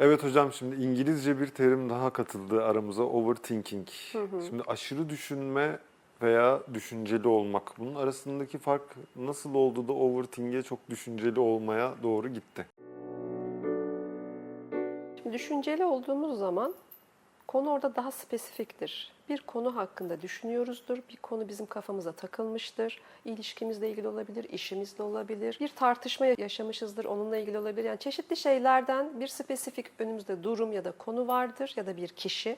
Evet hocam şimdi İngilizce bir terim daha katıldı aramıza overthinking. Şimdi aşırı düşünme veya düşünceli olmak. Bunun arasındaki fark nasıl oldu da overthink'e çok düşünceli olmaya doğru gitti? Şimdi düşünceli olduğumuz zaman konu orada daha spesifiktir. Bir konu hakkında düşünüyoruzdur, bir konu bizim kafamıza takılmıştır. İlişkimizle ilgili olabilir, işimizle olabilir. Bir tartışma yaşamışızdır, onunla ilgili olabilir. Yani çeşitli şeylerden bir spesifik önümüzde durum ya da konu vardır ya da bir kişi.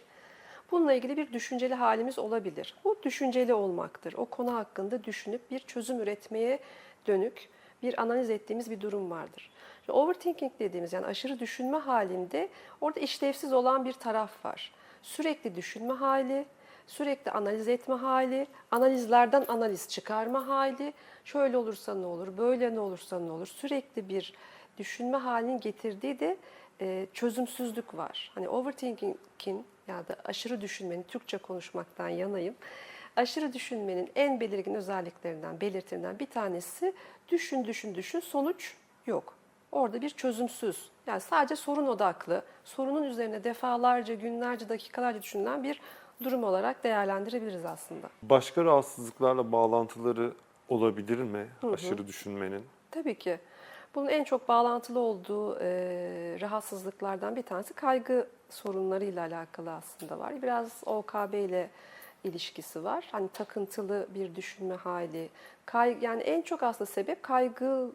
Bununla ilgili bir düşünceli halimiz olabilir. Bu düşünceli olmaktır. O konu hakkında düşünüp bir çözüm üretmeye dönük bir analiz ettiğimiz bir durum vardır. Overthinking dediğimiz yani aşırı düşünme halinde orada işlevsiz olan bir taraf var. Sürekli düşünme hali, sürekli analiz etme hali, analizlerden analiz çıkarma hali, şöyle olursa ne olur, böyle ne olursa ne olur, sürekli bir düşünme halinin getirdiği de e, çözümsüzlük var. Hani overthinking'in ya da aşırı düşünmenin, Türkçe konuşmaktan yanayım. Aşırı düşünmenin en belirgin özelliklerinden, belirtilerinden bir tanesi düşün, düşün, düşün, sonuç yok. Orada bir çözümsüz, yani sadece sorun odaklı, sorunun üzerine defalarca, günlerce, dakikalarca düşünülen bir durum olarak değerlendirebiliriz aslında. Başka rahatsızlıklarla bağlantıları olabilir mi aşırı düşünmenin? Tabii ki. Bunun en çok bağlantılı olduğu e, rahatsızlıklardan bir tanesi kaygı sorunlarıyla alakalı aslında var. Biraz OKB ile ilişkisi var. Hani takıntılı bir düşünme hali. Kay, yani en çok aslında sebep kaygı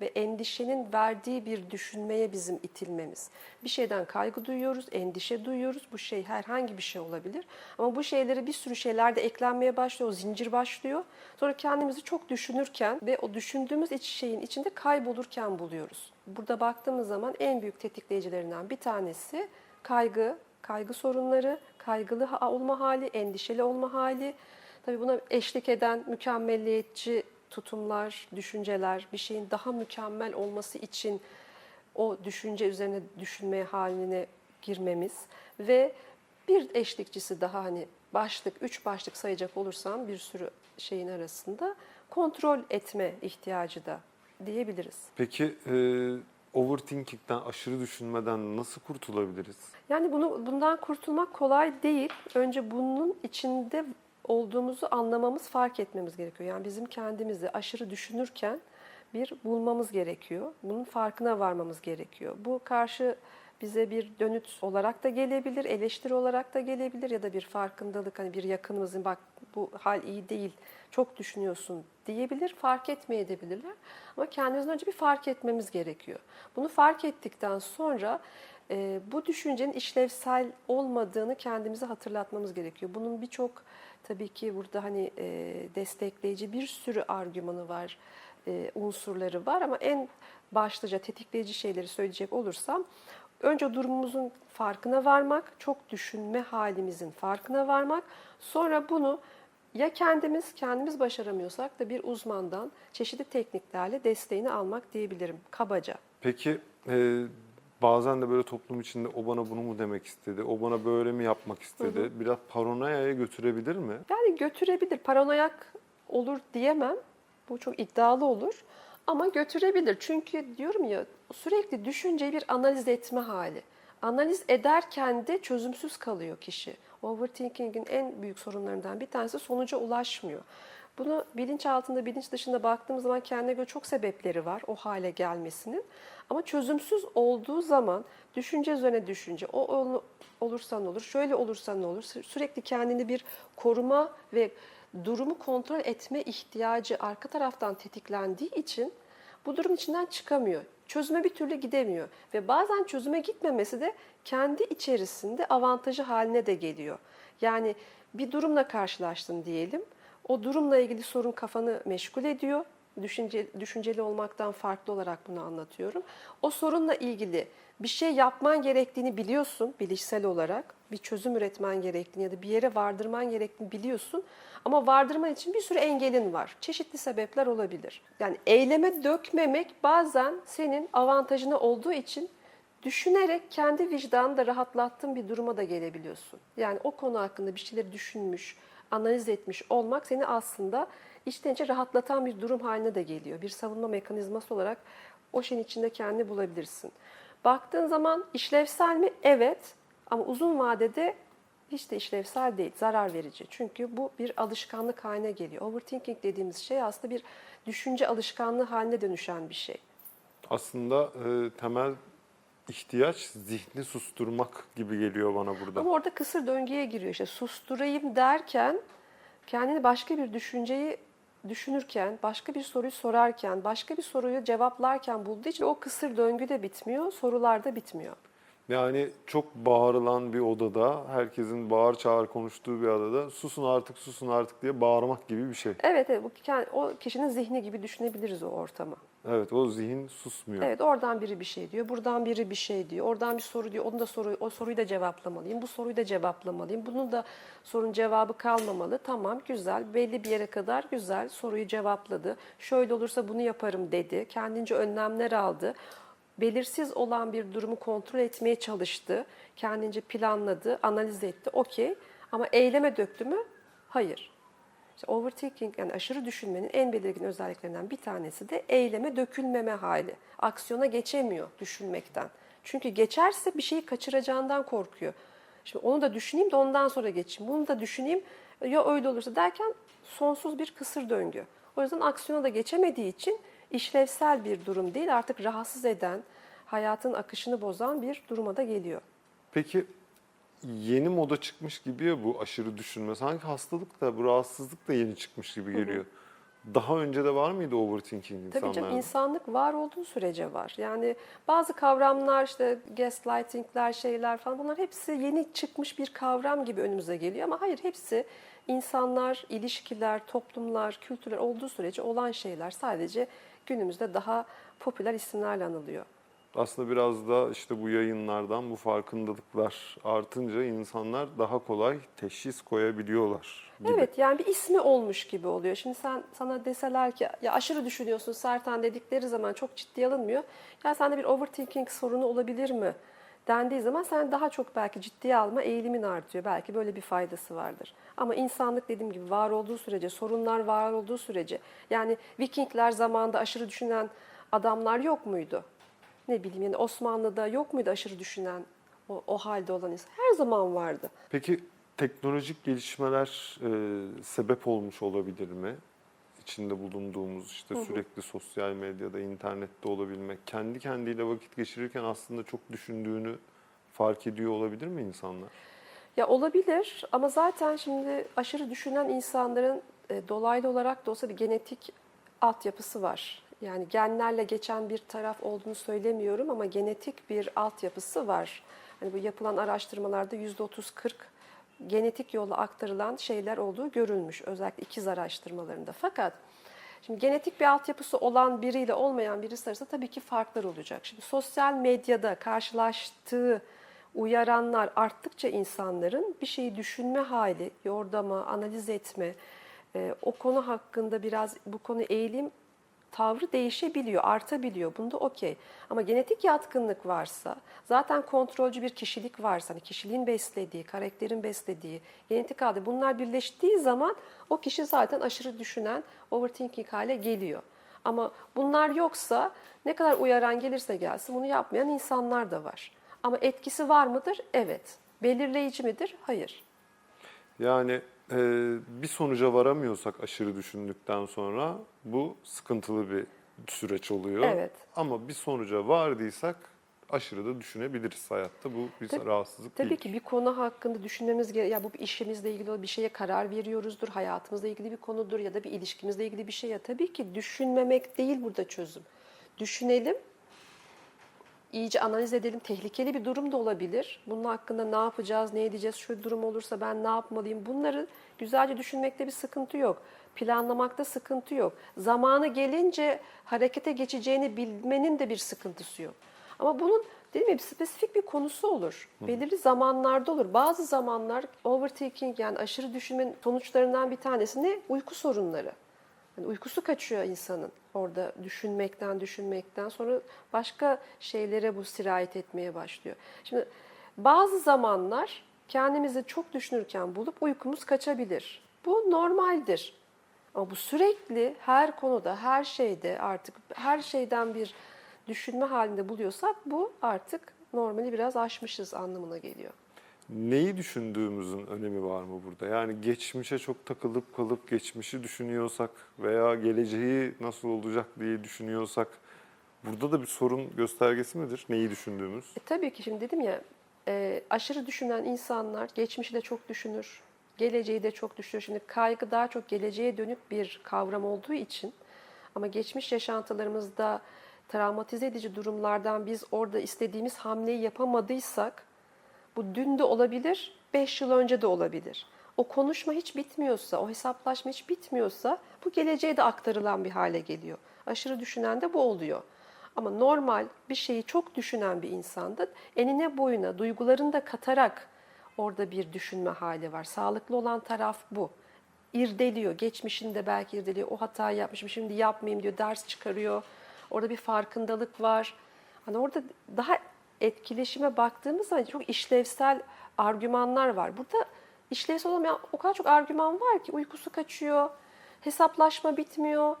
ve endişenin verdiği bir düşünmeye bizim itilmemiz. Bir şeyden kaygı duyuyoruz, endişe duyuyoruz. Bu şey herhangi bir şey olabilir. Ama bu şeylere bir sürü şeyler de eklenmeye başlıyor, o zincir başlıyor. Sonra kendimizi çok düşünürken ve o düşündüğümüz iç şeyin içinde kaybolurken buluyoruz. Burada baktığımız zaman en büyük tetikleyicilerinden bir tanesi kaygı, kaygı sorunları, kaygılı olma hali, endişeli olma hali. Tabii buna eşlik eden mükemmelliyetçi tutumlar, düşünceler, bir şeyin daha mükemmel olması için o düşünce üzerine düşünmeye haline girmemiz ve bir eşlikçisi daha hani başlık, üç başlık sayacak olursam bir sürü şeyin arasında kontrol etme ihtiyacı da diyebiliriz. Peki e, overthinking'den, aşırı düşünmeden nasıl kurtulabiliriz? Yani bunu bundan kurtulmak kolay değil. Önce bunun içinde olduğumuzu anlamamız, fark etmemiz gerekiyor. Yani bizim kendimizi aşırı düşünürken bir bulmamız gerekiyor. Bunun farkına varmamız gerekiyor. Bu karşı bize bir dönüt olarak da gelebilir, eleştiri olarak da gelebilir ya da bir farkındalık hani bir yakınımızın bak bu hal iyi değil, çok düşünüyorsun diyebilir, fark etmeyebilirler. Ama kendimizden önce bir fark etmemiz gerekiyor. Bunu fark ettikten sonra e, bu düşüncenin işlevsel olmadığını kendimize hatırlatmamız gerekiyor. Bunun birçok tabii ki burada hani e, destekleyici bir sürü argümanı var, e, unsurları var ama en başlıca tetikleyici şeyleri söyleyecek olursam önce durumumuzun farkına varmak, çok düşünme halimizin farkına varmak, sonra bunu ya kendimiz kendimiz başaramıyorsak da bir uzmandan çeşitli tekniklerle desteğini almak diyebilirim kabaca. Peki e, bazen de böyle toplum içinde o bana bunu mu demek istedi, o bana böyle mi yapmak istedi? Biraz paranoyaya götürebilir mi? Yani götürebilir. Paranoyak olur diyemem. Bu çok iddialı olur. Ama götürebilir. Çünkü diyorum ya sürekli düşünceyi bir analiz etme hali. Analiz ederken de çözümsüz kalıyor kişi. Overthinking'in en büyük sorunlarından bir tanesi sonuca ulaşmıyor. Bunu bilinç altında, bilinç dışında baktığımız zaman kendine göre çok sebepleri var o hale gelmesinin. Ama çözümsüz olduğu zaman düşünce üzerine düşünce, o ol- olursa ne olur, şöyle olursa ne olur, sü- sürekli kendini bir koruma ve durumu kontrol etme ihtiyacı arka taraftan tetiklendiği için bu durum içinden çıkamıyor. Çözüme bir türlü gidemiyor ve bazen çözüme gitmemesi de kendi içerisinde avantajı haline de geliyor. Yani bir durumla karşılaştın diyelim. O durumla ilgili sorun kafanı meşgul ediyor. Düşünce, düşünceli olmaktan farklı olarak bunu anlatıyorum. O sorunla ilgili bir şey yapman gerektiğini biliyorsun bilişsel olarak. Bir çözüm üretmen gerektiğini ya da bir yere vardırman gerektiğini biliyorsun. Ama vardırman için bir sürü engelin var. Çeşitli sebepler olabilir. Yani eyleme dökmemek bazen senin avantajına olduğu için düşünerek kendi vicdanını da rahatlattığın bir duruma da gelebiliyorsun. Yani o konu hakkında bir şeyleri düşünmüş, analiz etmiş olmak seni aslında içten içe rahatlatan bir durum haline de geliyor. Bir savunma mekanizması olarak o şeyin içinde kendini bulabilirsin. Baktığın zaman işlevsel mi? Evet. Ama uzun vadede hiç de işlevsel değil, zarar verici. Çünkü bu bir alışkanlık haline geliyor. Overthinking dediğimiz şey aslında bir düşünce alışkanlığı haline dönüşen bir şey. Aslında e, temel ihtiyaç zihni susturmak gibi geliyor bana burada. Ama orada kısır döngüye giriyor. İşte susturayım derken kendini başka bir düşünceyi düşünürken, başka bir soruyu sorarken, başka bir soruyu cevaplarken bulduğu için o kısır döngü de bitmiyor, sorular da bitmiyor. Yani çok bağırılan bir odada, herkesin bağır çağır konuştuğu bir odada susun artık susun artık diye bağırmak gibi bir şey. Evet, evet bu kend- o kişinin zihni gibi düşünebiliriz o ortamı. Evet o zihin susmuyor. Evet, oradan biri bir şey diyor, buradan biri bir şey diyor, oradan bir soru diyor, onu da soru, o soruyu da cevaplamalıyım, bu soruyu da cevaplamalıyım, bunun da sorunun cevabı kalmamalı. Tamam, güzel, belli bir yere kadar güzel, soruyu cevapladı. Şöyle olursa bunu yaparım dedi, kendince önlemler aldı. Belirsiz olan bir durumu kontrol etmeye çalıştı, kendince planladı, analiz etti, okey. Ama eyleme döktü mü? Hayır. İşte overthinking yani aşırı düşünmenin en belirgin özelliklerinden bir tanesi de eyleme dökülmeme hali. Aksiyona geçemiyor düşünmekten. Çünkü geçerse bir şeyi kaçıracağından korkuyor. Şimdi onu da düşüneyim de ondan sonra geçeyim. Bunu da düşüneyim ya öyle olursa derken sonsuz bir kısır döngü. O yüzden aksiyona da geçemediği için işlevsel bir durum değil artık rahatsız eden, hayatın akışını bozan bir duruma da geliyor. Peki yeni moda çıkmış gibi ya bu aşırı düşünme. Sanki hastalık da bu rahatsızlık da yeni çıkmış gibi geliyor. Daha önce de var mıydı overthinking Tabii insanlarda? canım insanlık var olduğu sürece var. Yani bazı kavramlar işte gaslightingler şeyler falan bunlar hepsi yeni çıkmış bir kavram gibi önümüze geliyor ama hayır hepsi insanlar, ilişkiler, toplumlar, kültürler olduğu sürece olan şeyler sadece günümüzde daha popüler isimlerle anılıyor. Aslında biraz da işte bu yayınlardan bu farkındalıklar artınca insanlar daha kolay teşhis koyabiliyorlar gibi. Evet yani bir ismi olmuş gibi oluyor. Şimdi sen sana deseler ki ya aşırı düşünüyorsun Sertan dedikleri zaman çok ciddiye alınmıyor. Ya sende bir overthinking sorunu olabilir mi? Dendiği zaman sen daha çok belki ciddiye alma eğilimin artıyor. Belki böyle bir faydası vardır. Ama insanlık dediğim gibi var olduğu sürece, sorunlar var olduğu sürece yani Vikingler zamanında aşırı düşünen adamlar yok muydu? Ne bileyim yani Osmanlı'da yok muydu aşırı düşünen o, o halde olan insan? Her zaman vardı. Peki teknolojik gelişmeler e, sebep olmuş olabilir mi? İçinde bulunduğumuz işte sürekli sosyal medyada, internette olabilmek, kendi kendiyle vakit geçirirken aslında çok düşündüğünü fark ediyor olabilir mi insanlar? Ya olabilir ama zaten şimdi aşırı düşünen insanların e, dolaylı olarak da olsa bir genetik altyapısı var. Yani genlerle geçen bir taraf olduğunu söylemiyorum ama genetik bir altyapısı var. Hani bu yapılan araştırmalarda %30-40 genetik yolla aktarılan şeyler olduğu görülmüş. Özellikle ikiz araştırmalarında. Fakat Şimdi genetik bir altyapısı olan biriyle olmayan birisi arasında tabii ki farklar olacak. Şimdi sosyal medyada karşılaştığı uyaranlar arttıkça insanların bir şeyi düşünme hali, yordama, analiz etme, e, o konu hakkında biraz bu konu eğilim tavrı değişebiliyor, artabiliyor. Bunda okey. Ama genetik yatkınlık varsa, zaten kontrolcü bir kişilik varsa, hani kişiliğin beslediği, karakterin beslediği, genetik aldığı bunlar birleştiği zaman o kişi zaten aşırı düşünen, overthinking hale geliyor. Ama bunlar yoksa ne kadar uyaran gelirse gelsin bunu yapmayan insanlar da var. Ama etkisi var mıdır? Evet. Belirleyici midir? Hayır. Yani e, bir sonuca varamıyorsak aşırı düşündükten sonra bu sıkıntılı bir süreç oluyor. Evet. Ama bir sonuca vardıysak aşırı da düşünebiliriz hayatta. Bu bir Tabii- rahatsızlık Tabii değil. ki bir konu hakkında düşünmemiz gerekiyor. Ya bu bir işimizle ilgili bir şeye karar veriyoruzdur, hayatımızla ilgili bir konudur ya da bir ilişkimizle ilgili bir şey. Ya tabii ki düşünmemek değil burada çözüm. Düşünelim, iyice analiz edelim. Tehlikeli bir durum da olabilir. Bunun hakkında ne yapacağız, ne edeceğiz, şu durum olursa ben ne yapmalıyım? Bunları güzelce düşünmekte bir sıkıntı yok. Planlamakta sıkıntı yok. Zamanı gelince harekete geçeceğini bilmenin de bir sıkıntısı yok. Ama bunun dediğim gibi spesifik bir konusu olur. Belirli zamanlarda olur. Bazı zamanlar overthinking yani aşırı düşünmenin sonuçlarından bir tanesi ne? Uyku sorunları. Yani uykusu kaçıyor insanın orada düşünmekten düşünmekten sonra başka şeylere bu sirayet etmeye başlıyor. Şimdi bazı zamanlar kendimizi çok düşünürken bulup uykumuz kaçabilir. Bu normaldir. Ama bu sürekli her konuda, her şeyde artık her şeyden bir düşünme halinde buluyorsak bu artık normali biraz aşmışız anlamına geliyor. Neyi düşündüğümüzün önemi var mı burada? Yani geçmişe çok takılıp kalıp geçmişi düşünüyorsak veya geleceği nasıl olacak diye düşünüyorsak burada da bir sorun göstergesi midir? Neyi düşündüğümüz? E, tabii ki şimdi dedim ya e, aşırı düşünen insanlar geçmişi de çok düşünür, geleceği de çok düşünür. Şimdi kaygı daha çok geleceğe dönük bir kavram olduğu için ama geçmiş yaşantılarımızda travmatize edici durumlardan biz orada istediğimiz hamleyi yapamadıysak bu dün de olabilir, 5 yıl önce de olabilir. O konuşma hiç bitmiyorsa, o hesaplaşma hiç bitmiyorsa bu geleceğe de aktarılan bir hale geliyor. Aşırı düşünen de bu oluyor. Ama normal bir şeyi çok düşünen bir insanda enine boyuna duygularını da katarak orada bir düşünme hali var. Sağlıklı olan taraf bu. İrdeliyor, geçmişinde belki irdeliyor. O hatayı yapmışım, şimdi yapmayayım diyor, ders çıkarıyor. Orada bir farkındalık var. Hani orada daha etkileşime baktığımız zaman çok işlevsel argümanlar var. Burada işlevsel olmayan o kadar çok argüman var ki uykusu kaçıyor, hesaplaşma bitmiyor.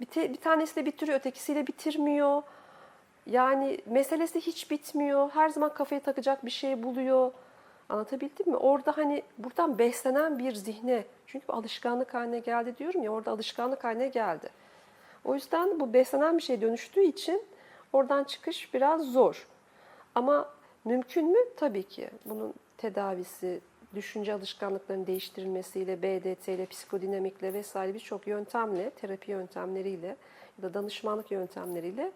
Bir, te- bir tanesiyle bitiriyor, ötekisiyle bitirmiyor. Yani meselesi hiç bitmiyor. Her zaman kafaya takacak bir şey buluyor. Anlatabildim mi? Orada hani buradan beslenen bir zihne. Çünkü alışkanlık haline geldi diyorum ya orada alışkanlık haline geldi. O yüzden bu beslenen bir şeye dönüştüğü için oradan çıkış biraz zor. Ama mümkün mü? Tabii ki. Bunun tedavisi, düşünce alışkanlıklarının değiştirilmesiyle, BDT ile, psikodinamikle vesaire birçok yöntemle, terapi yöntemleriyle ya da danışmanlık yöntemleriyle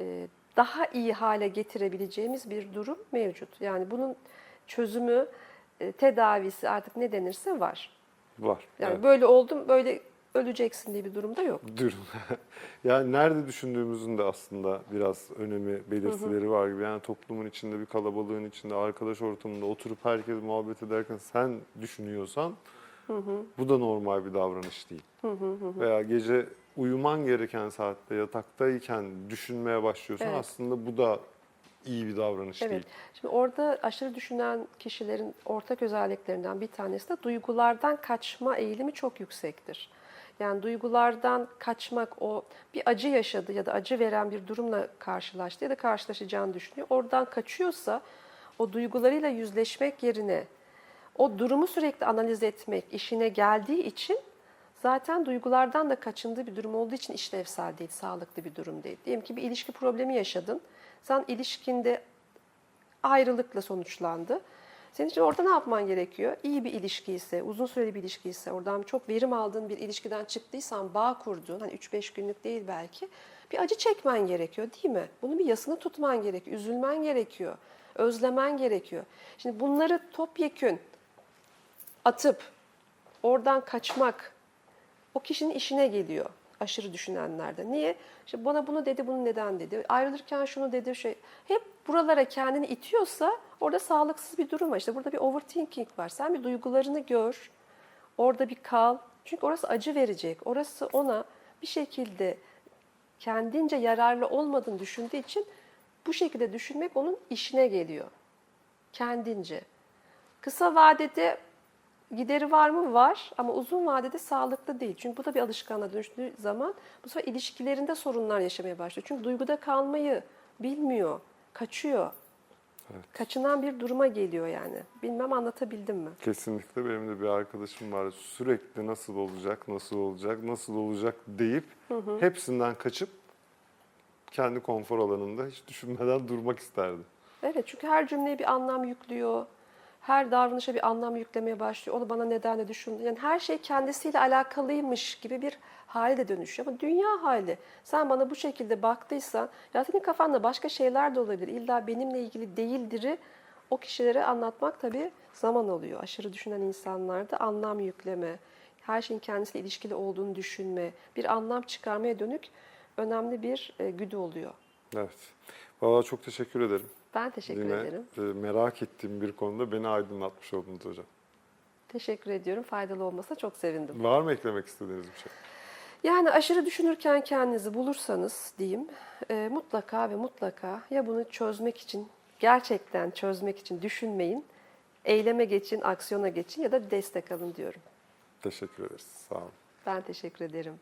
e, daha iyi hale getirebileceğimiz bir durum mevcut. Yani bunun çözümü, e, tedavisi artık ne denirse var. Var. Yani evet. böyle oldum, böyle öleceksin diye bir durumda yok. Durum. yani nerede düşündüğümüzün de aslında biraz önemi, belirtileri var gibi. Yani toplumun içinde, bir kalabalığın içinde, arkadaş ortamında oturup herkes muhabbet ederken sen düşünüyorsan bu da normal bir davranış değil. Veya gece uyuman gereken saatte yataktayken düşünmeye başlıyorsan Evet. aslında bu da iyi bir davranış Evet. değil. Şimdi orada aşırı düşünen kişilerin ortak özelliklerinden bir tanesi de duygulardan kaçma eğilimi çok yüksektir. Yani duygulardan kaçmak o bir acı yaşadı ya da acı veren bir durumla karşılaştı ya da karşılaşacağını düşünüyor. Oradan kaçıyorsa o duygularıyla yüzleşmek yerine o durumu sürekli analiz etmek işine geldiği için zaten duygulardan da kaçındığı bir durum olduğu için işlevsel değil, sağlıklı bir durum değil. Diyelim ki bir ilişki problemi yaşadın. Sen ilişkinde ayrılıkla sonuçlandı. Senin için orada ne yapman gerekiyor? İyi bir ilişki ise, uzun süreli bir ilişki ise, oradan çok verim aldığın bir ilişkiden çıktıysan, bağ kurduğun, hani 3-5 günlük değil belki, bir acı çekmen gerekiyor değil mi? Bunu bir yasını tutman gerekiyor, üzülmen gerekiyor, özlemen gerekiyor. Şimdi bunları topyekün atıp oradan kaçmak o kişinin işine geliyor aşırı düşünenlerde. Niye? İşte bana bunu dedi, bunu neden dedi. Ayrılırken şunu dedi, şey. Hep buralara kendini itiyorsa orada sağlıksız bir durum var. İşte burada bir overthinking var. Sen bir duygularını gör, orada bir kal. Çünkü orası acı verecek. Orası ona bir şekilde kendince yararlı olmadığını düşündüğü için bu şekilde düşünmek onun işine geliyor. Kendince. Kısa vadede gideri var mı? Var ama uzun vadede sağlıklı değil. Çünkü bu da bir alışkanlığa dönüştüğü zaman bu sefer ilişkilerinde sorunlar yaşamaya başlıyor. Çünkü duyguda kalmayı bilmiyor, kaçıyor. Evet. Kaçınan bir duruma geliyor yani. Bilmem anlatabildim mi? Kesinlikle benim de bir arkadaşım var. Sürekli nasıl olacak, nasıl olacak, nasıl olacak deyip hepsinden kaçıp kendi konfor alanında hiç düşünmeden durmak isterdi. Evet çünkü her cümleye bir anlam yüklüyor. Her davranışa bir anlam yüklemeye başlıyor. Onu bana neden de düşündü. Yani her şey kendisiyle alakalıymış gibi bir hale de dönüşüyor. Ama dünya hali. Sen bana bu şekilde baktıysan ya senin kafanda başka şeyler de olabilir. İlla benimle ilgili değildir'i o kişilere anlatmak tabii zaman alıyor. Aşırı düşünen insanlarda anlam yükleme, her şeyin kendisiyle ilişkili olduğunu düşünme, bir anlam çıkarmaya dönük önemli bir e, güdü oluyor. Evet. Vallahi çok teşekkür ederim. Ben teşekkür Yine ederim. e, merak ettiğim bir konuda beni aydınlatmış oldunuz hocam. Teşekkür ediyorum. Faydalı olmasa çok sevindim. Var mı eklemek istediğiniz bir şey? Yani aşırı düşünürken kendinizi bulursanız diyeyim e, mutlaka ve mutlaka ya bunu çözmek için gerçekten çözmek için düşünmeyin. Eyleme geçin, aksiyona geçin ya da destek alın diyorum. Teşekkür ederiz. Sağ olun. Ben teşekkür ederim.